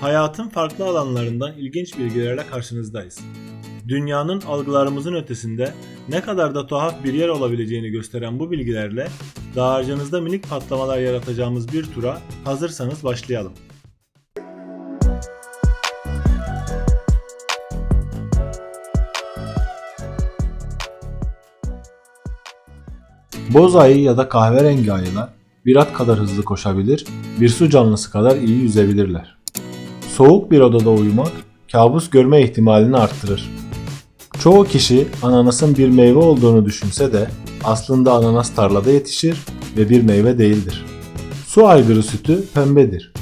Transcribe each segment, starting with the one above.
Hayatın farklı alanlarından ilginç bilgilerle karşınızdayız. Dünyanın algılarımızın ötesinde ne kadar da tuhaf bir yer olabileceğini gösteren bu bilgilerle dağarcığınızda minik patlamalar yaratacağımız bir tura hazırsanız başlayalım. Boz ayı ya da kahverengi ayılar bir at kadar hızlı koşabilir, bir su canlısı kadar iyi yüzebilirler. Soğuk bir odada uyumak kabus görme ihtimalini arttırır. Çoğu kişi ananasın bir meyve olduğunu düşünse de aslında ananas tarlada yetişir ve bir meyve değildir. Su aygırı sütü pembedir.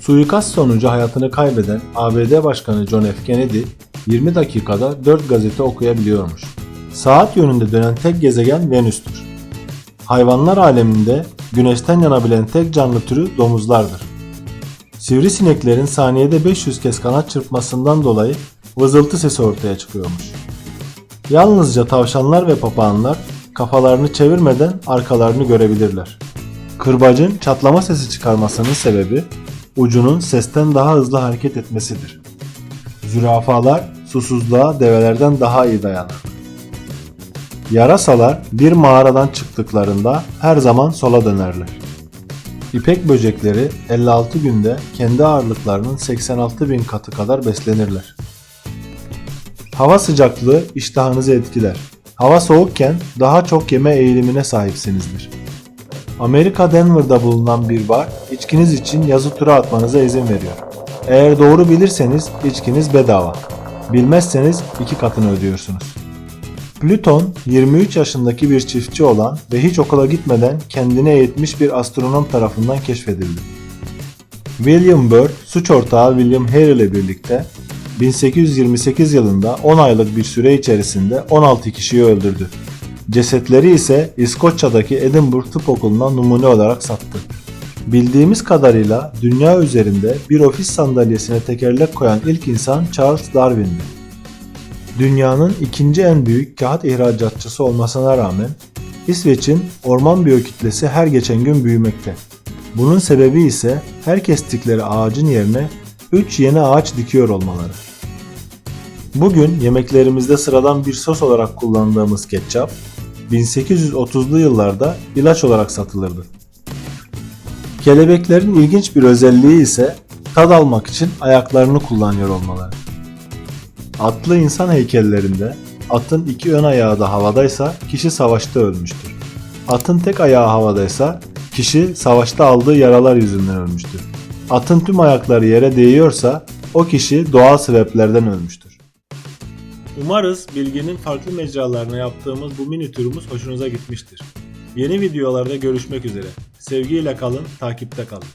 Suikast sonucu hayatını kaybeden ABD Başkanı John F. Kennedy 20 dakikada 4 gazete okuyabiliyormuş. Saat yönünde dönen tek gezegen Venüs'tür. Hayvanlar aleminde güneşten yanabilen tek canlı türü domuzlardır. Sivrisineklerin saniyede 500 kez kanat çırpmasından dolayı vızıltı sesi ortaya çıkıyormuş. Yalnızca tavşanlar ve papağanlar kafalarını çevirmeden arkalarını görebilirler. Kırbacın çatlama sesi çıkarmasının sebebi ucunun sesten daha hızlı hareket etmesidir. Zürafalar susuzluğa develerden daha iyi dayanır. Yarasalar bir mağaradan çıktıklarında her zaman sola dönerler. İpek böcekleri 56 günde kendi ağırlıklarının 86 bin katı kadar beslenirler. Hava sıcaklığı iştahınızı etkiler. Hava soğukken daha çok yeme eğilimine sahipsinizdir. Amerika Denver'da bulunan bir bar içkiniz için yazı tura atmanıza izin veriyor. Eğer doğru bilirseniz içkiniz bedava. Bilmezseniz iki katını ödüyorsunuz. Plüton 23 yaşındaki bir çiftçi olan ve hiç okula gitmeden kendine eğitmiş bir astronom tarafından keşfedildi. William Byrd suç ortağı William Hare ile birlikte 1828 yılında 10 aylık bir süre içerisinde 16 kişiyi öldürdü. Cesetleri ise İskoçya'daki Edinburgh Tıp Okulu'na numune olarak sattı. Bildiğimiz kadarıyla dünya üzerinde bir ofis sandalyesine tekerlek koyan ilk insan Charles Darwin'di. Dünyanın ikinci en büyük kağıt ihracatçısı olmasına rağmen İsveç'in orman biyokütlesi her geçen gün büyümekte. Bunun sebebi ise her kestikleri ağacın yerine 3 yeni ağaç dikiyor olmaları. Bugün yemeklerimizde sıradan bir sos olarak kullandığımız ketçap 1830'lu yıllarda ilaç olarak satılırdı. Kelebeklerin ilginç bir özelliği ise tad almak için ayaklarını kullanıyor olmaları. Atlı insan heykellerinde atın iki ön ayağı da havadaysa kişi savaşta ölmüştür. Atın tek ayağı havadaysa kişi savaşta aldığı yaralar yüzünden ölmüştür. Atın tüm ayakları yere değiyorsa o kişi doğal sebeplerden ölmüştür. Umarız bilginin farklı mecralarına yaptığımız bu mini turumuz hoşunuza gitmiştir. Yeni videolarda görüşmek üzere. Sevgiyle kalın, takipte kalın.